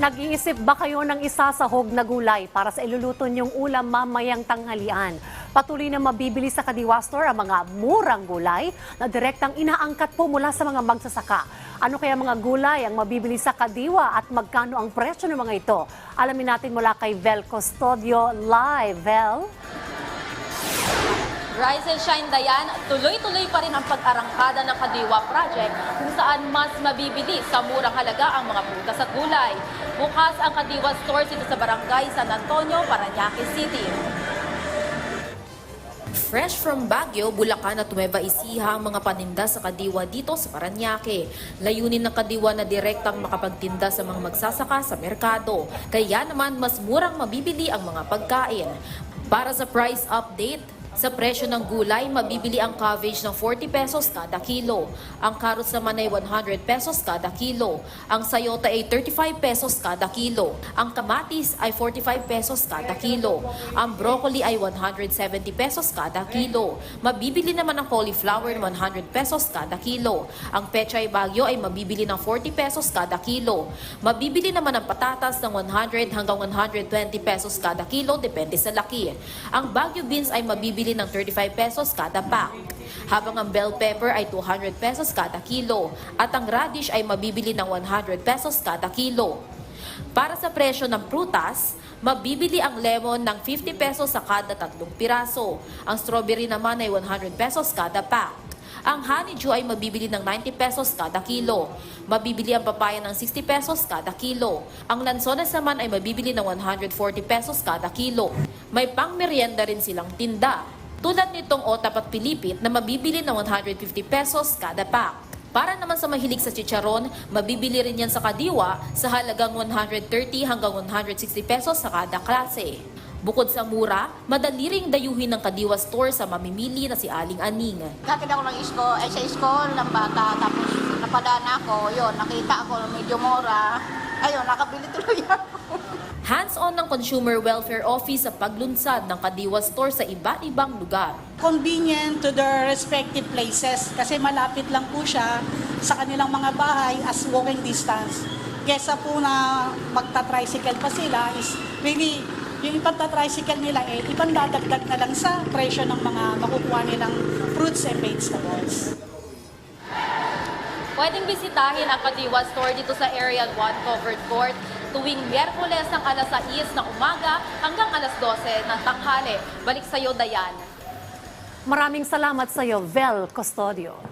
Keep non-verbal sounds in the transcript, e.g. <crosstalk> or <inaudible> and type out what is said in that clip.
Nag-iisip ba kayo ng isasahog na gulay para sa iluluto niyong ulam mamayang tanghalian? Patuloy na mabibili sa Kadiwa Store ang mga murang gulay na direktang inaangkat po mula sa mga magsasaka. Ano kaya mga gulay ang mabibili sa Kadiwa at magkano ang presyo ng mga ito? Alamin natin mula kay Vel Custodio live. Vel? Rise and Shine Dayan, tuloy-tuloy pa rin ang pag-arangkada ng Kadiwa Project kung saan mas mabibili sa murang halaga ang mga prutas at gulay. Bukas ang Kadiwa Stores dito sa Barangay San Antonio, Parañaque City. Fresh from Baguio, Bulacan at Nueva Ecija ang mga paninda sa Kadiwa dito sa Parañaque. Layunin ng Kadiwa na direktang makapagtinda sa mga magsasaka sa merkado. Kaya naman mas murang mabibili ang mga pagkain. Para sa price update, sa presyo ng gulay, mabibili ang cabbage ng 40 pesos kada kilo. Ang carrots naman ay 100 pesos kada kilo. Ang sayota ay 35 pesos kada kilo. Ang kamatis ay 45 pesos kada kilo. Ang broccoli ay 170 pesos kada kilo. Mabibili naman ang cauliflower ng 100 pesos kada kilo. Ang pechay bagyo ay mabibili ng 40 pesos kada kilo. Mabibili naman ang patatas ng 100 hanggang 120 pesos kada kilo depende sa laki. Ang bagyo beans ay mabibili ng 35 pesos kada pack. Habang ang bell pepper ay 200 pesos kada kilo at ang radish ay mabibili ng 100 pesos kada kilo. Para sa presyo ng prutas, mabibili ang lemon ng 50 pesos sa kada tatlong piraso. Ang strawberry naman ay 100 pesos kada pack. Ang honeydew ay mabibili ng 90 pesos kada kilo. Mabibili ang papaya ng 60 pesos kada kilo. Ang lansones naman ay mabibili ng 140 pesos kada kilo. May pang merienda rin silang tinda. Tulad nitong otap at pilipit na mabibili ng 150 pesos kada pack. Para naman sa mahilig sa chicharon, mabibili rin yan sa Kadiwa sa halagang 130 hanggang 160 pesos sa kada klase. Bukod sa mura, madali ring dayuhin ng Kadiwa store sa mamimili na si Aling Aning. Gatid ako ng isko, ay sa school ng bata, tapos napadaan ako, yun, nakita ako medyo mura. Ayun, nakabili tuloy <laughs> ako. Hands-on ng Consumer Welfare Office sa paglunsad ng Kadiwa store sa iba't ibang lugar. convenient to their respective places kasi malapit lang po siya sa kanilang mga bahay as walking distance. Kesa po na magta-tricycle pa sila is really yung ipagta-tricycle nila eh, ipandadagdag na lang sa presyo ng mga makukuha nilang fruits and vegetables. Pwedeng bisitahin ang Kadiwa store dito sa Area 1 Covered Court tuwing Miyerkules ng alas 6 ng umaga hanggang alas 12 ng tanghali. Balik sa iyo, Dayan. Maraming salamat sa iyo, Vel Custodio.